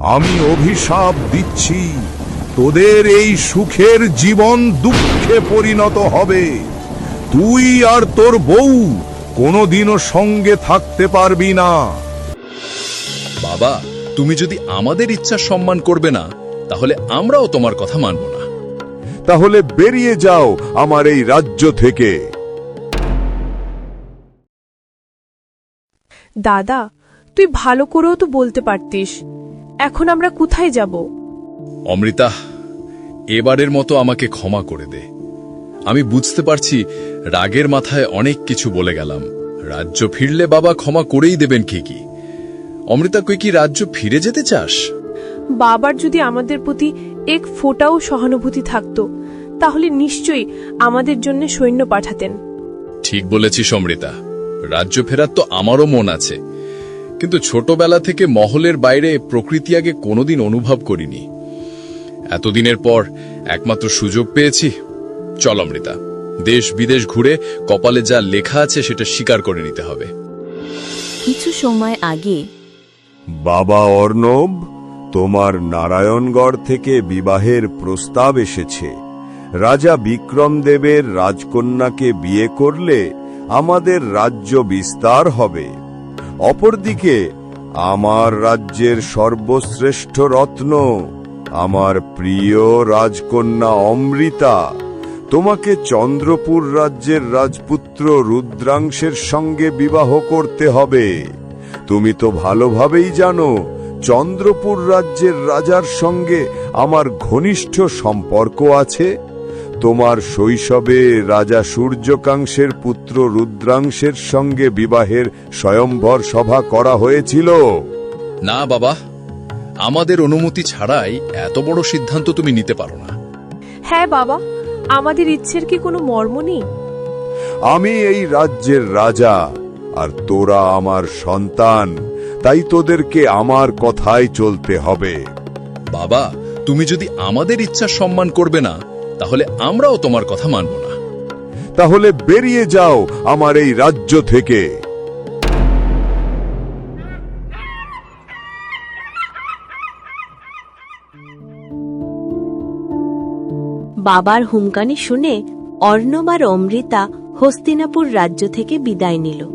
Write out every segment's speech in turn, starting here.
আমি অভিশাপ দিচ্ছি। তোদের এই সুখের জীবন দুঃখে পরিণত হবে। তুই আর তোর বউ কোনোদিনও সঙ্গে থাকতে পারবি না। বাবা তুমি যদি আমাদের ইচ্ছা সম্মান করবে না তাহলে আমরাও তোমার কথা মানব না। তাহলে বেরিয়ে যাও আমার এই রাজ্য থেকে। দাদা তুই ভালো করেও তো বলতে পারতিস। এখন আমরা কোথায় যাব? অমৃতা এবারের মতো আমাকে ক্ষমা করে দে। আমি বুঝতে পারছি রাগের মাথায় অনেক কিছু বলে গেলাম। রাজ্য ফিরলে বাবা ক্ষমা করেই দেবেন কি কি অমৃতা কই কি রাজ্য ফিরে যেতে চাস? বাবার যদি আমাদের প্রতি এক ফোঁটাও সহানুভূতি থাকতো তাহলে নিশ্চয়ই আমাদের জন্য সৈন্য পাঠাতেন। ঠিক বলেছিস অমৃতা। রাজ্য ফেরার তো আমারও মন আছে। কিন্তু ছোটবেলা থেকে মহলের বাইরে প্রকৃতি আগে কোনোদিন অনুভব করিনি। এতদিনের পর একমাত্র সুযোগ পেয়েছি। চল অমৃতা দেশ বিদেশ ঘুরে কপালে যা লেখা আছে সেটা স্বীকার করে নিতে হবে। কিছু সময় আগে বাবা অর্ণব তোমার নারায়ণগড় থেকে বিবাহের প্রস্তাব এসেছে। রাজা বিক্রমদেবের রাজকন্যাকে বিয়ে করলে আমাদের রাজ্য বিস্তার হবে। অপরদিকে, আমার রাজ্যের সর্বশ্রেষ্ঠ রত্ন, আমার প্রিয় রাজকন্যা অমৃতা, তোমাকে চন্দ্রপুর রাজ্যের রাজপুত্র রুদ্রাংশের সঙ্গে বিবাহ করতে হবে। তুমি তো ভালোভাবেই জানো, চন্দ্রপুর রাজ্যের রাজার সঙ্গে আমার ঘনিষ্ঠ সম্পর্ক আছে। তোমার শৈশবে রাজা সূর্যকাংশের পুত্র রুদ্রাংশের সঙ্গে বিবাহের স্বয়ম্ভর সভা করা হয়েছিল? না বাবা। আমাদের অনুমতি ছাড়াই এত বড় সিদ্ধান্ত তুমি নিতে পারো না। হ্যাঁ বাবা। আমাদের ইচ্ছের কি কোনো মর্ম নেই? আমি এই রাজ্যের রাজা আর তোরা আমার সন্তান। তাই তোদেরকে আমার কথাই চলতে হবে। বাবা তুমি যদি আমাদের ইচ্ছা সম্মান করবে না তাহলে আমরাও তোমার কথা মানব না। তাহলে বেরিয়ে যাও আমার এই রাজ্য থেকে। বাবার হুমকানি শুনে অর্ণব আর অমৃতা হস্তিনাপুর রাজ্য থেকে বিদায় নিল।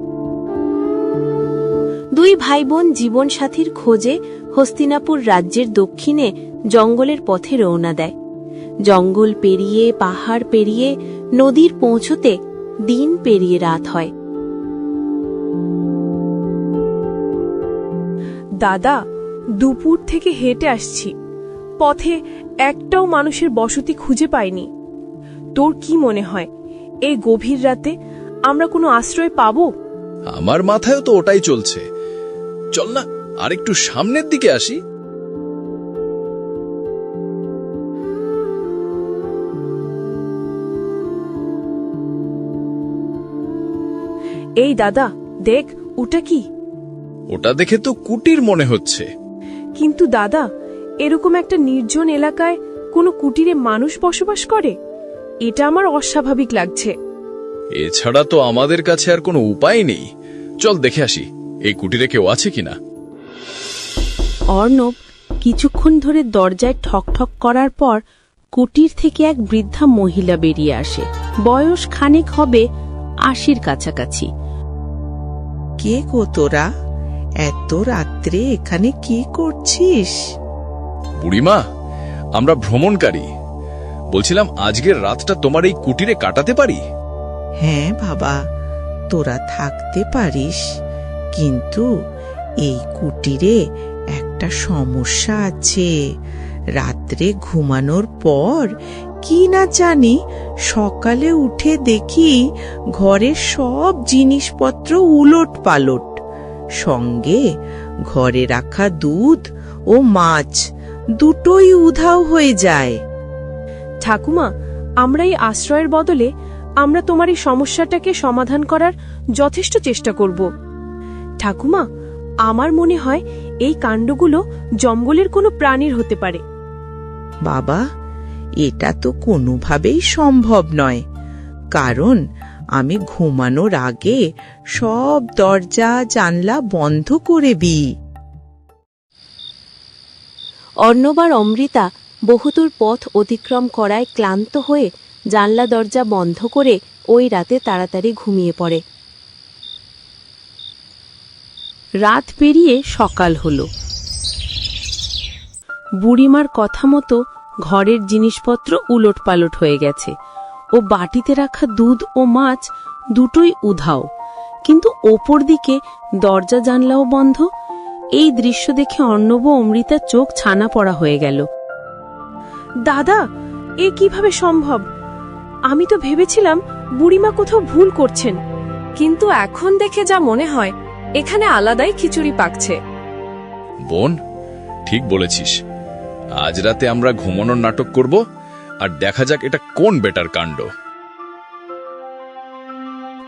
দুই ভাই বোন জীবনসাথীর খোঁজে হস্তিনাপুর রাজ্যের দক্ষিণে জঙ্গলের পথে রওনা দেয়। জঙ্গল পেরিয়ে পাহাড় পেরিয়ে নদীর পৌঁছতে দিন পেরিয়ে রাত হয়। দাদা দুপুর থেকে হেঁটে আসছি। পথে একটাও মানুষের বসতি খুঁজে পাইনি। তোর কি মনে হয় এই গভীর রাতে আমরা কোনো আশ্রয় পাবো? আমার মাথায়ও তো ওটাই চলছে। চল না আরেকটু সামনের দিকে আসি। এই দাদা দেখ ওটা কি? ওটা দেখে তো কুটির মনে হচ্ছে। কিন্তু দাদা এরকম একটা নির্জন এলাকায় কোনো কুটিরে মানুষ বসবাস করে? এটা আমার অস্বাভাবিক লাগছে। এছাড়া তো আমাদের কাছে আর কোনো উপায় নেই। চল দেখে আসি এই কুটিরে কেউ আছে কিনা? অর্ণব কিছুক্ষণ ধরে দরজায় ঠকঠক করার পর কুটির থেকে এক বৃদ্ধা মহিলা বেরিয়ে আসে। বয়স খানেক হবে আশির কাছাকাছি। কে গো তোরা? এত রাত্রে এখানে কি করছিস? বুড়িমা আমরা ভ্রমণকারী। বলছিলাম আজকের রাতটা তোমার এই কুটিরে কাটাতে পারি? হ্যাঁ বাবা তোরা থাকতে পারিস। কিন্তু এই কুটিরে একটা সমস্যা আছে। রাত্রে ঘুমানোর পর কি না জানি সকালে উঠে দেখি ঘরের সব জিনিসপত্র উলট পালট সঙ্গে ঘরে রাখা দুধ ও মাছ দুটোই উধাও হয়ে যায়। ঠাকুমা আমরা এই আশ্রয়ের বদলে আমরা তোমার এই সমস্যাটাকে সমাধান করার যথেষ্ট চেষ্টা করব। ঠাকুমা আমার মনে হয় এই কাণ্ডগুলো জঙ্গলের কোনো প্রাণীর হতে পারে। বাবা এটা তো কোনোভাবেই সম্ভব নয়। কারণ আমি ঘুমানোর আগে সব দরজা, জানলা বন্ধ করে দিই। অর্ণবার অমৃতা বহুদূর পথ অতিক্রম করায় ক্লান্ত হয়ে জানলা দরজা বন্ধ করে ওই রাতে তাড়াতাড়ি ঘুমিয়ে পড়ে। রাত পেরিয়ে সকাল হলো। বুড়িমার কথা মতো ঘরের জিনিসপত্র উলট পালট হয়ে গেছে। ও বাটিতে রাখা দুধ ও মাছ দুটোই উধাও। কিন্তু ওপর দিকে দরজা জানলাও বন্ধ। এই দৃশ্য দেখে অর্ণব অমৃতার চোখ ছানা পড়া হয়ে গেল। দাদা, এ কীভাবে সম্ভব? আমি তো ভেবেছিলাম বুড়িমা কোথাও ভুল করছেন। কিন্তু এখন দেখে যা মনে হয়, এখানে আলাদাই খিচুড়ি পাকছে। বোন, ঠিক বলেছিস। আজ রাতে আমরা ঘুমানোর নাটক করব, আর দেখা যাক এটা কোন বেটার কাণ্ড।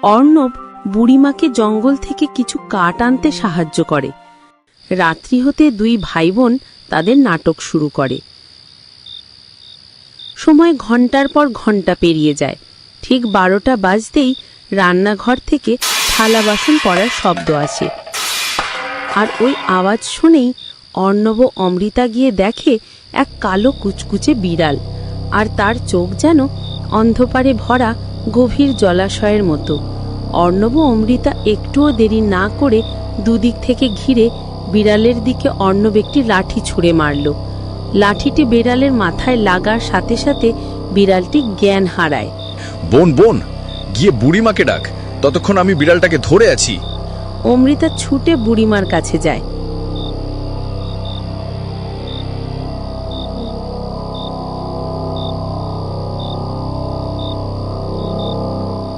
অর্ণব বুড়িমাকে জঙ্গল থেকে কিছু কাঠ আনতে সাহায্য করে। রাত্রি হতে দুই ভাই বোন তাদের নাটক শুরু করে। সময় ঘণ্টার পর ঘণ্টা পেরিয়ে যায়। ঠিক বারোটা বাজতেই রান্নাঘর থেকে থালা বাসন পড়ার শব্দ আসে। আর ওই আওয়াজ শুনেই অর্ণব অমৃতা গিয়ে দেখে এক কালো কুচকুচে বিড়াল আর তার চোখ যেন অন্ধকারে ভরা গভীর জলাশয়ের মতো। অর্ণব অমৃতা একটুও দেরি না করে দুদিক থেকে ঘিরে বিড়ালের দিকে অর্ণব একটি লাঠি ছুঁড়ে মারল। লাঠিটি বিড়ালের মাথায় লাগার সাথে সাথে বিড়ালটি জ্ঞান হারায়। বোন বোন গিয়ে বুড়িমাকে ডাক। ততক্ষণ আমি বিড়ালটাকে ধরে আছি। অমৃতা ছুটে বুড়িমার কাছে যায়।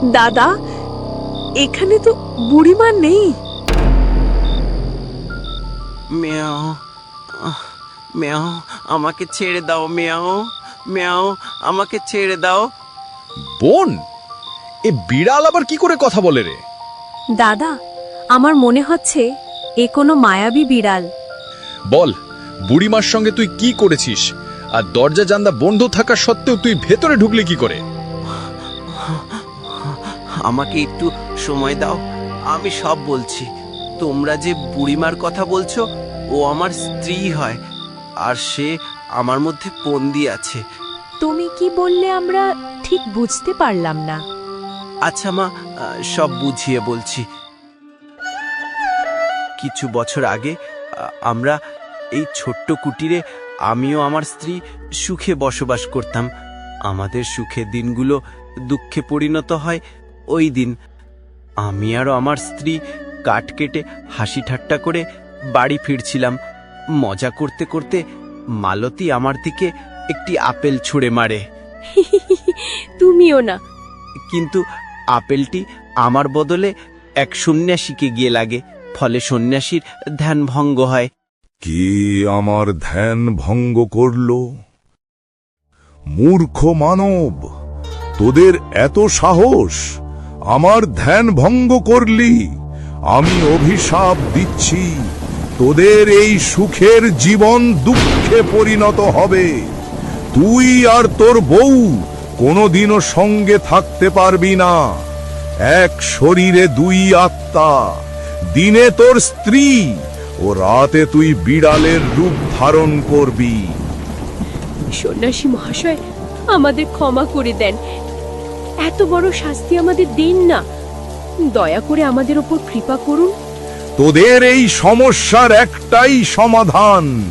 দাদা এখানে তো বুড়িমা নেই। মেয়াও মেয়াও আমাকে ছেড়ে দাও মেয়াও মেয়াও আমাকে ছেড়ে দাও। বোন এ বিড়াল আবার কি করে কথা বলে রে? দাদা আমার মনে হচ্ছে এ কোনো মায়াবী বিড়াল। বল বুড়িমার সঙ্গে তুই কি করেছিস? আর দরজা জানলা বন্ধ থাকা সত্ত্বেও তুই ভেতরে ঢুকলি কি করে? আমাকে একটু সময় দাও। আমি সব বলছি। তোমরা যে বুড়িমার কথা বলছো ও আমার স্ত্রী হয় আর সে আমার মধ্যে বন্দি আছে। তুমি কি বললে আমরা ঠিক বুঝতে পারলাম না? আচ্ছা মা সব বুঝিয়ে বলছি। কিছু বছর আগে আমরা এই ছোট্ট কুটিরে আমিও আমার স্ত্রী সুখে বসবাস করতাম। আমাদের সুখের দিনগুলো দুঃখে পরিণত হয় ওই দিন। আমি আর আমার স্ত্রী কাঠ কেটে হাসি ঠাট্টা করে বাড়ি ফিরছিলাম। মজা করতে করতে মালতী আমার দিকে একটি আপেল ছুঁড়ে মারে। তুমিও না। কিন্তু আপেলটি আমার বদলে এক সন্ন্যাসীকে গিয়ে লাগে ফলে সন্ন্যাসীর ধ্যান ভঙ্গ হয়। কি আমার ধ্যান ভঙ্গ করল? মূর্খ মানব তোদের এত সাহস! আমার ধ্যান ভঙ্গ করলি, আমি অভিশাপ দিচ্ছি, তোদের এই সুখের জীবন দুঃখে পরিণত হবে। তুই আর তোর বউ কোনোদিনও সঙ্গে থাকতে পারবি না। এক শরীরে দুই আত্মা, দিনে তোর স্ত্রী, ও রাতে তুই বিড়ালের রূপ ধারণ করবি। সন্ন্যাসী মহাশয়, আমাদের ক্ষমা করে দেন। এত বড় শাস্তি আমাদের দিন না। দয়া করে আমাদের ওপর কৃপা করুন। তোদের এই সমস্যার একটাই সমাধান।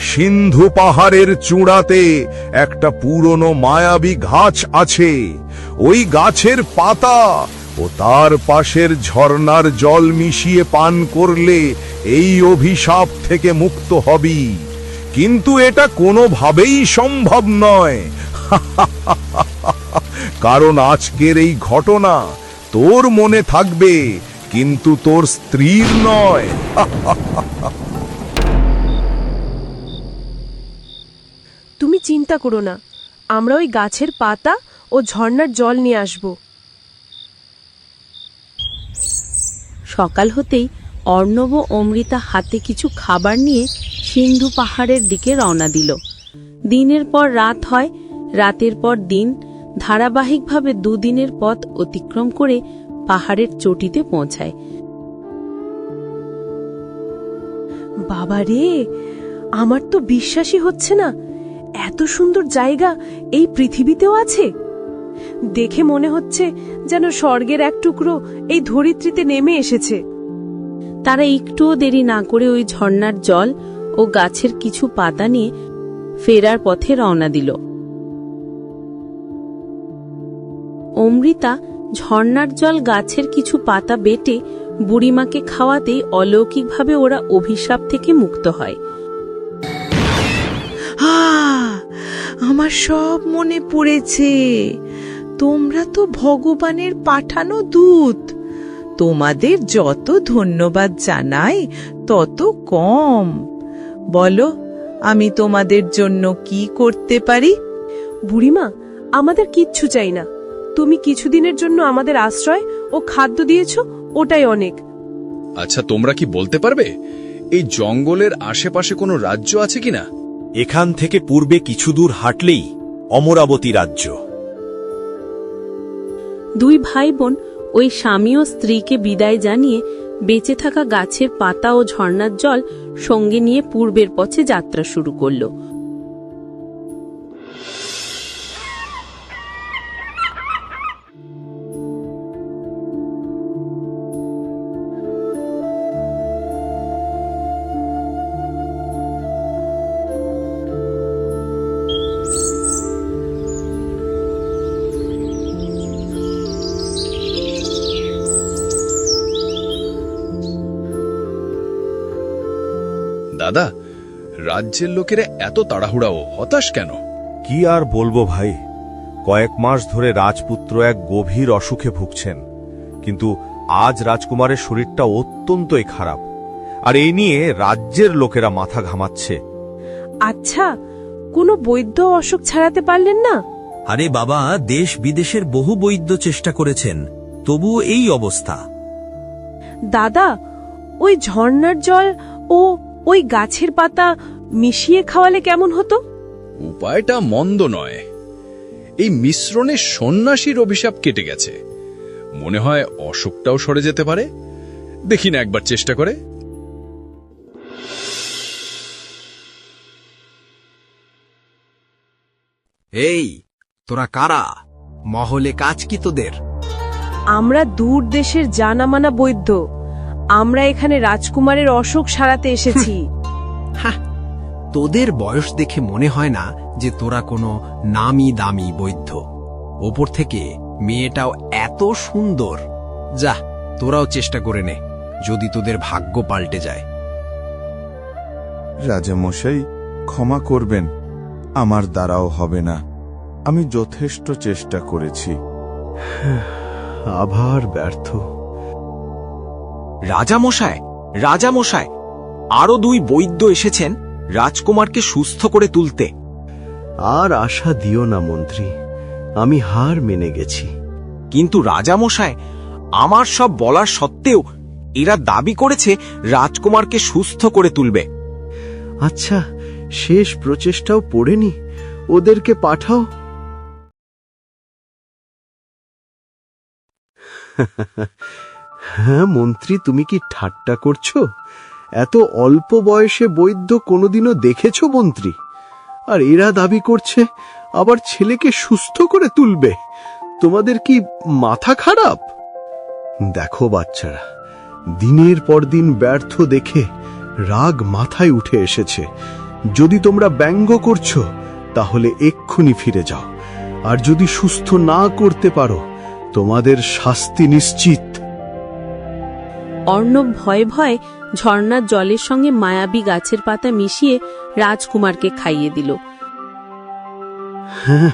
সিন্ধু পাহাড়ের চূড়াতে একটা পুরনো মায়াবী গাছ আছে। ওই গাছের পাতা ও তার পাশের ঝর্ণার জল মিশিয়ে পান করলে এই অভিশাপ থেকে মুক্ত হবি। কিন্তু এটা কোনোভাবেই সম্ভব নয়। কারণ আজকের এই ঘটনা তোর মনে থাকবে কিন্তু তোর স্ত্রীর নয়। তুমি চিন্তা করো না আমরা ওই গাছের পাতা ও ঝর্ণার জল নিয়ে আসব। সকাল হতেই অর্ণব অমৃতা হাতে কিছু খাবার নিয়ে সিন্ধু পাহাড়ের দিকে রওনা দিল। দিনের পর রাত হয় রাতের পর দিন ধারাবাহিকভাবে দুদিনের পথ অতিক্রম করে পাহাড়ের চটিতে পৌঁছায়। বাবা রে, আমার তো বিশ্বাসই হচ্ছে না। এত সুন্দর জায়গা এই পৃথিবীতেও আছে। দেখে মনে হচ্ছে যেন স্বর্গের এক টুকরো এই ধরিত্রীতে নেমে এসেছে। তারা একটুও দেরি না করে ওই ঝর্ণার জল ও গাছের কিছু পাতা নিয়ে ফেরার পথে রওনা দিল। অমৃতা ঝর্ণার জল গাছের কিছু পাতা বেটে বুড়িমাকে খাওয়াতেই অলৌকিকভাবে ওরা অভিশাপ থেকে মুক্ত হয়। আমার সব মনে পড়েছে। তোমরা তো ভগবানের পাঠানো দূত। তোমাদের যত ধন্যবাদ জানাই তত কম। বলো আমি তোমাদের জন্য কি করতে পারি? বুড়িমা আমাদের কিচ্ছু চাই না। তুমি কিছুদিনের জন্য আমাদের আশ্রয় ও খাদ্য দিয়েছ ওটাই অনেক। আচ্ছা তোমরা কি বলতে পারবে? এই জঙ্গলের আশেপাশে কোনো রাজ্য আছে কিনা? এখান থেকে পূর্বে কিছু দূর হাঁটলেই অমরাবতী রাজ্য। দুই ভাই বোন ওই স্বামী ও স্ত্রীকে বিদায় জানিয়ে বেঁচে থাকা গাছের পাতা ও ঝর্ণার জল সঙ্গে নিয়ে পূর্বের পথে যাত্রা শুরু করল। দাদা রাজ্যের লোকেরা এত তাড়াহুড়া ও হতাশ কেন? কি আর বলব ভাই? কয়েক মাস ধরে রাজপুত্র এক গভীর অসুখে ভুগছেন কিন্তু আজ রাজকুমারের শরীরটা অত্যন্তই খারাপ। আর এই নিয়ে রাজ্যের লোকেরা মাথা ঘামাচ্ছে। আচ্ছা কোনো বৈদ্য অসুখ ছাড়াতে পারলেন না? আরে বাবা দেশ বিদেশের বহু বৈদ্য চেষ্টা করেছেন তবুও এই অবস্থা। দাদা ওই ঝর্ণার জল ও ওই গাছের পাতা মিশিয়ে খাওয়ালে কেমন হতো? উপায়টা মন্দ নয়। এই মিশ্রণে সন্ন্যাসীর অভিশাপ কেটে গেছে। মনে হয় অসুখটাও সরে যেতে পারে। দেখি না একবার চেষ্টা করে। এই তোরা কারা? মহলে কাজ কি তোদের? আমরা দূর দেশের জানামানা বৈদ্য। আমরা এখানে রাজকুমারের অসুখ সারাতে এসেছি। তোদের বয়স দেখে মনে হয় না যে তোরা কোনো নামি দামি বৈদ্য ওপর থেকে মেয়েটাও এত সুন্দর। যা তোরাও চেষ্টা করে নে যদি তোদের ভাগ্য পাল্টে যায়। রাজামশাই ক্ষমা করবেন আমার দ্বারাও হবে না। আমি যথেষ্ট চেষ্টা করেছি। আবার ব্যর্থ। রাজামশায় রাজামশায় আরও দুই বৈদ্য এসেছেন রাজকুমারকে সুস্থ করে তুলতে। আর আশা দিও না মন্ত্রী আমি হার মেনে গেছি। কিন্তু রাজামশায় আমার সব বলার সত্ত্বেও এরা দাবি করেছে রাজকুমারকে সুস্থ করে তুলবে। আচ্ছা শেষ প্রচেষ্টাও পড়েনি ওদেরকে পাঠাও। হ্যাঁ মন্ত্রী, তুমি কি ঠাট্টা করছ? এত অল্প বয়সে বৈদ্য কোনোদিনও দেখেছ, মন্ত্রী? আর এরা দাবি করছে, আবার ছেলেকে সুস্থ করে তুলবে। তোমাদের কি মাথা খারাপ? দেখো, বাচ্চারা, দিনের পর দিন ব্যর্থ দেখে রাগ মাথায় উঠে এসেছে। যদি তোমরা ব্যঙ্গ করছ, তাহলে এক্ষুনি ফিরে যাও। আর যদি সুস্থ না করতে পারো, তোমাদের শাস্তি নিশ্চিত। অর্ণব ভয়ে ভয়ে ঝর্ণার জলের সঙ্গে মায়াবী গাছের পাতা মিশিয়ে রাজকুমারকে খাইয়ে দিল। হ্যাঁ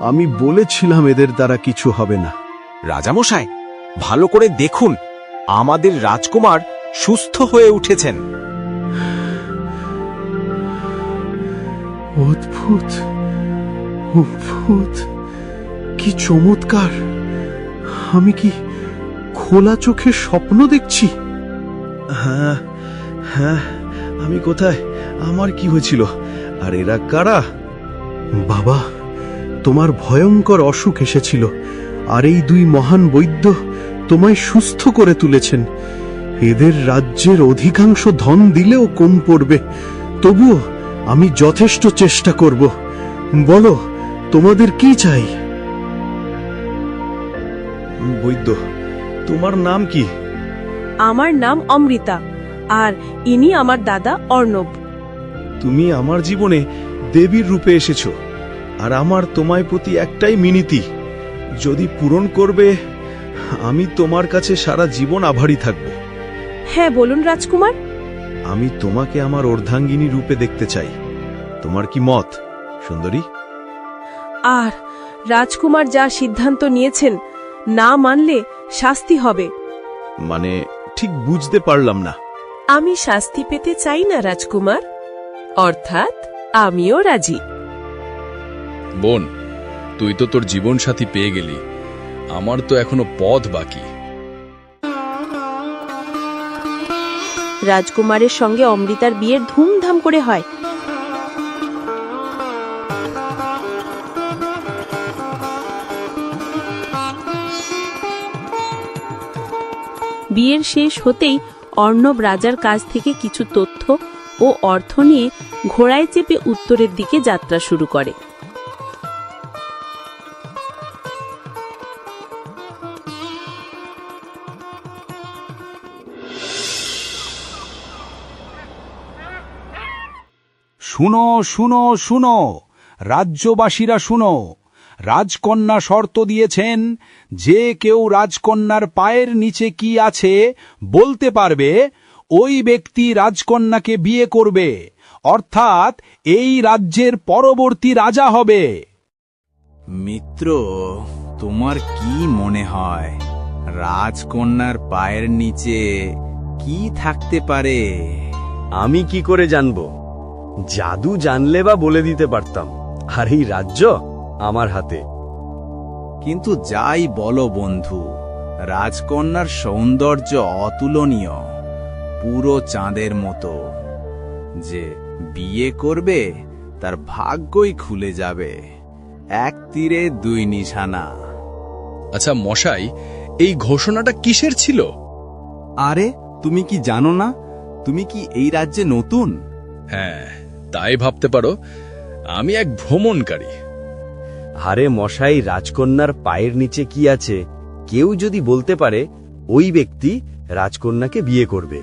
আমি বলেছিলাম এদের দ্বারা কিছু হবে না। রাজামশাই ভালো করে দেখুন আমাদের রাজকুমার সুস্থ হয়ে উঠেছেন। অদ্ভুত অদ্ভুত কি চমৎকার। আমি কি খোলা চোখে স্বপ্ন দেখছি। হ্যাঁ হ্যাঁ আমি কোথায়? আমার কি হয়েছিল? আর এরা কারা? বাবা তোমার ভয়ঙ্কর অসুখ এসেছিল আর এই দুই মহান বৈদ্য তোমায় সুস্থ করে তুলেছেন। এদের রাজ্যের অধিকাংশ ধন দিলেও কম পড়বে। তবুও আমি যথেষ্ট চেষ্টা করব। বলো তোমাদের কি চাই? বৈদ্য তোমার নাম কি? আমার নাম অমৃতা আর ইনি আমার দাদা অর্ণব। তুমি আমার জীবনে দেবীর রূপে এসেছ আর আমার তোমায় প্রতি একটাই মিনিতি যদি পূরণ করবে আমি তোমার কাছে সারা জীবন আভারী থাকব। হ্যাঁ বলুন রাজকুমার। আমি তোমাকে আমার অর্ধাঙ্গিনী রূপে দেখতে চাই। তোমার কি মত সুন্দরী? আর রাজকুমার যা সিদ্ধান্ত নিয়েছেন না মানলে শাস্তি হবে। মানে ঠিক বুঝতে পারলাম না। আমি শাস্তি পেতে চাই না রাজকুমার। অর্থাৎ আমিও রাজি। বোন তুই তো তোর জীবন সাথী পেয়ে গেলি। আমার তো এখনও পথ বাকি। রাজকুমারের সঙ্গে অমৃতার বিয়ের ধুমধাম করে হয়। বিয়ের শেষ হতেই অর্ণব রাজার কাছ থেকে কিছু তথ্য ও অর্থ নিয়ে ঘোড়ায় চেপে উত্তরের দিকে যাত্রা শুরু করে। শুনো শুনো শুনো। রাজ্যবাসীরা শুনো। রাজকন্যা শর্ত দিয়েছেন যে কেউ রাজকন্যার পায়ের নিচে কি আছে বলতে পারবে ওই ব্যক্তি রাজকন্যাকে বিয়ে করবে অর্থাৎ এই রাজ্যের পরবর্তী রাজা হবে। মিত্র তোমার কি মনে হয়? রাজকন্যার পায়ের নিচে কি থাকতে পারে? আমি কি করে জানব? জাদু জানলে বা বলে দিতে পারতাম। আর এই রাজ্য? আমার হাতে। কিন্তু যাই বলো বন্ধু রাজকন্যার সৌন্দর্য অতুলনীয় পুরো চাঁদের মতো। যে বিয়ে করবে তার ভাগ্যই খুলে যাবে। এক তীরে দুই নিশানা। আচ্ছা মশাই এই ঘোষণাটা কিসের ছিল? আরে তুমি কি জানো না? তুমি কি এই রাজ্যে নতুন? হ্যাঁ তাই ভাবতে পারো আমি এক ভ্রমণকারী। হারে মশাই রাজকন্যার পায়ের নিচে কি আছে? কেউ যদি বলতে পারে ওই ব্যক্তি রাজকন্যাকে বিয়ে করবে।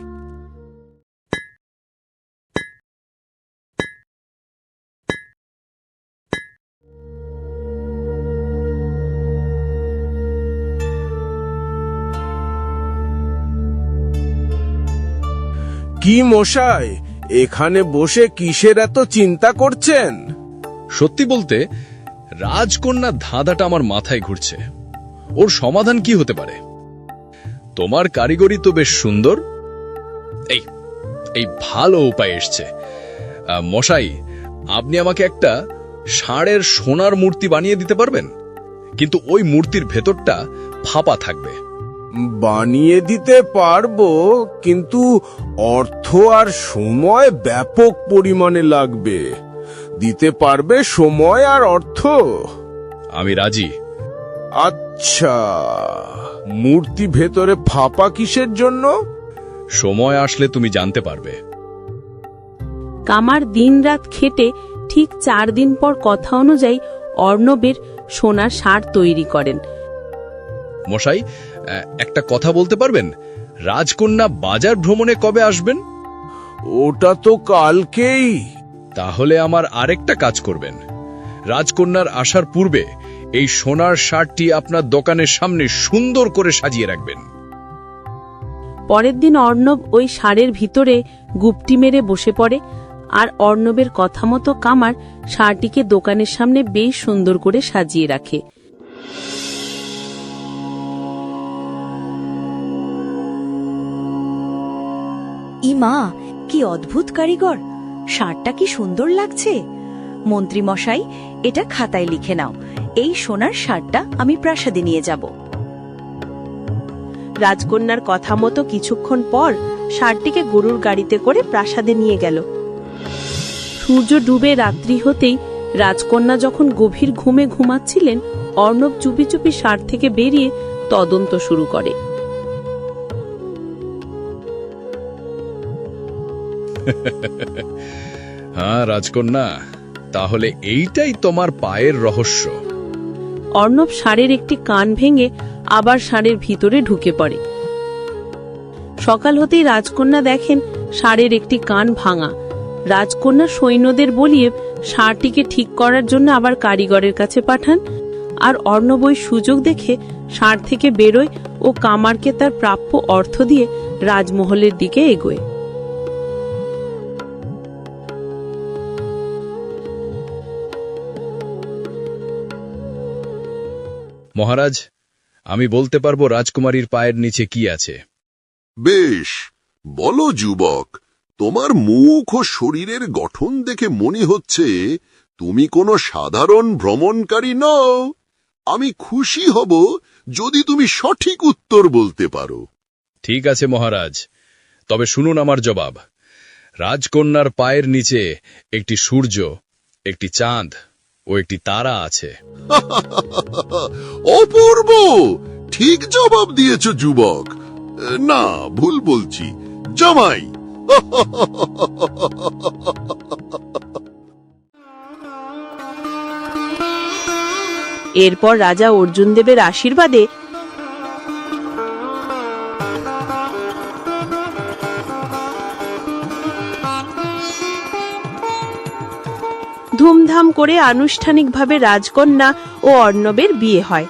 কি মশাই এখানে বসে কিসের এত চিন্তা করছেন? সত্যি বলতে রাজকন্যা ধাঁধাটা আমার মাথায় ঘুরছে। ওর সমাধান কি হতে পারে? তোমার কারিগরি তো বেশ সুন্দর। এই এই ভালো উপায় এসছে। মশাই, আপনি আমাকে একটা ষাঁড়ের সোনার মূর্তি বানিয়ে দিতে পারবেন? কিন্তু ওই মূর্তির ভেতরটা ফাঁপা থাকবে। বানিয়ে দিতে পারব, কিন্তু অর্থ আর সময় ব্যাপক পরিমাণে লাগবে। দিতে পারবে সময় আর অর্থ? আমি রাজি। আচ্ছা মূর্তি ভেতরে ফাঁপা কিসের জন্য? সময় আসলে তুমি জানতে পারবে। কামার দিনরাত খেটে ঠিক চার দিন পর কথা অনুযায়ী অর্ণবের সোনার সার তৈরি করেন। মশাই একটা কথা বলতে পারবেন? রাজকন্যা বাজার ভ্রমণে কবে আসবেন? ওটা তো কালকেই। তাহলে আমার আরেকটা কাজ করবেন। রাজকন্যার আসার পূর্বে এই সোনার শার্টটি আপনার দোকানের সামনে সুন্দর করে সাজিয়ে রাখবেন। পরের দিন অর্ণব ওই সারের ভিতরে গুপটি মেরে বসে পড়ে আর অর্ণবের কথা মতো কামার সারটিকে দোকানের সামনে বেশ সুন্দর করে সাজিয়ে রাখে। ইমা কি অদ্ভুত কারিগর! শার্টটা কি সুন্দর লাগছে? মন্ত্রী মশাই এটা খাতায় লিখে নাও। এই সোনার শার্টটা আমি প্রাসাদে নিয়ে যাব। রাজকন্যার কথা মতো কিছুক্ষণ পর ষাঁড়টিকে গরুর গাড়িতে করে প্রাসাদে নিয়ে গেল। সূর্য ডুবে রাত্রি হতেই রাজকন্যা যখন গভীর ঘুমে ঘুমাচ্ছিলেন, অর্ণব চুপি চুপি ষাঁড় থেকে বেরিয়ে তদন্ত শুরু করে। হ্যাঁ রাজকন্যা, তাহলে এইটাই তোমার পায়ের রহস্য। অর্ণব ষাঁড়ের একটি কান ভেঙে আবার ষাঁড়ের ভিতরে ঢুকে পড়ে। সকাল হতেই রাজকন্যা দেখেন ষাঁড়ের একটি কান ভাঙা। রাজকন্যা সৈন্যদের বলিয়ে ষাঁড়টিকে ঠিক করার জন্য আবার কারিগরের কাছে পাঠান, আর অর্ণব ওই সুযোগ দেখে ষাঁড় থেকে বেরোয় ও কামারকে তার প্রাপ্য অর্থ দিয়ে রাজমহলের দিকে এগোয়। মহারাজ আমি বলতে পারব রাজকুমারীর পায়ের নিচে কি আছে। বেশ বলো যুবক তোমার মুখ ও শরীরের গঠন দেখে মনে হচ্ছে তুমি কোনো সাধারণ ভ্রমণকারী নও। আমি খুশি হব যদি তুমি সঠিক উত্তর বলতে পারো। ঠিক আছে মহারাজ তবে শুনুন আমার জবাব। রাজকন্যার পায়ের নিচে একটি সূর্য একটি চাঁদ ও একটি তারা আছে। অপূর্ব! ঠিক জবাব দিয়েছ যুবক। না ভুল বলছি। জামাই। এরপর রাজা অর্জুন দেবের আশীর্বাদে ধুমধাম করে আনুষ্ঠানিকভাবে রাজকন্যা ও অর্ণবের বিয়ে হয়।